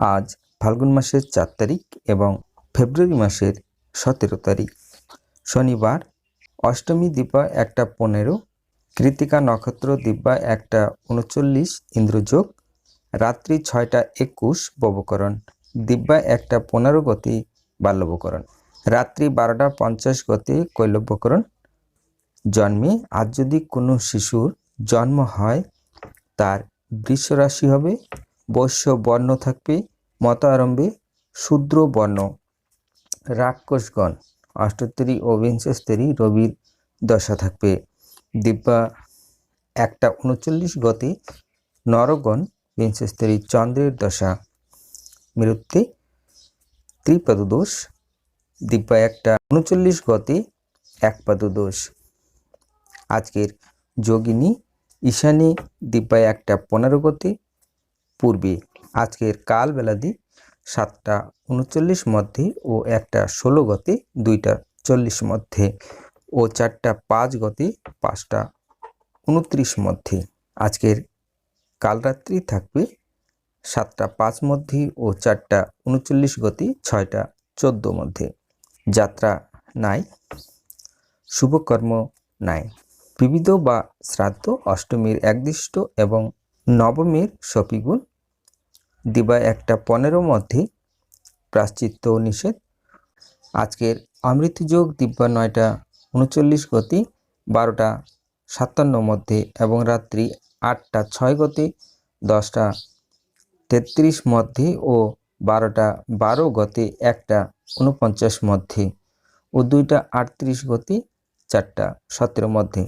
আজ ফাল্গুন মাসের চার তারিখ এবং ফেব্রুয়ারি মাসের সতেরো তারিখ। শনিবার, অষ্টমী দিব্যা একটা পনেরো কৃতিকা নক্ষত্র দিব্যা একটা উনচল্লিশ ইন্দ্রযোগ, রাত্রি ছয়টা একুশ ববকরণ দিব্যা একটা পনেরো গতি বাল্যবকরণ, রাত্রি বারোটা পঞ্চাশ গতি কৈলব্যকরণ। জন্মে আজ যদি কোনো শিশুর জন্ম হয়, তার বৃষ রাশি হবে বৈশ্য বর্ণ থাকবে মত আরম্ভে শূদ্র বর্ণ। রাক্ষসগণ অষ্টোত্তরী ও বিংশস্তরী রবির দশা থাকবে। দিব্যা একটা উনচল্লিশ গতি নরগণ, বিংশস্তরী চন্দ্রের দশা। মৃত্যু ত্রিপদ দোষ দিব্যা একটা উনচল্লিশ গতি একপাদ দোষ আজকের যোগিনী ঈশানী দিব্যায় একটা পনেরো গতি পূর্বে আজকের কাল বেলাদি সাতটা উনচল্লিশ মধ্যে ও একটা ষোলো গতি দুইটা চল্লিশ মধ্যে ও চারটা পাঁচ গতি পাঁচটা উনত্রিশ মধ্যে। আজকের কালরাত্রি থাকবে সাতটা পাঁচ মধ্যে ও চারটা উনচল্লিশ গতি ছয়টা চোদ্দ মধ্যে। যাত্রা নাই, শুভকর্ম নাই। বিবিধ বা শ্রাদ্ধ অষ্টমীর একদিষ্ট এবং নবমীর সপিগুণ দিবা একটা পনেরো মধ্যে প্রাশ্চিত্য নিষেধ। আজকের অমৃতযোগ দিব্যা নয়টা উনচল্লিশ গতি, বারোটা সাতান্ন মধ্যে এবং রাত্রি আটটা ছয় গতি, দশটা তেত্রিশ মধ্যে ও বারোটা বারো গতি, একটা উনপঞ্চাশ মধ্যে ও দুইটা আটত্রিশ গতি, চারটা সতেরো মধ্যে।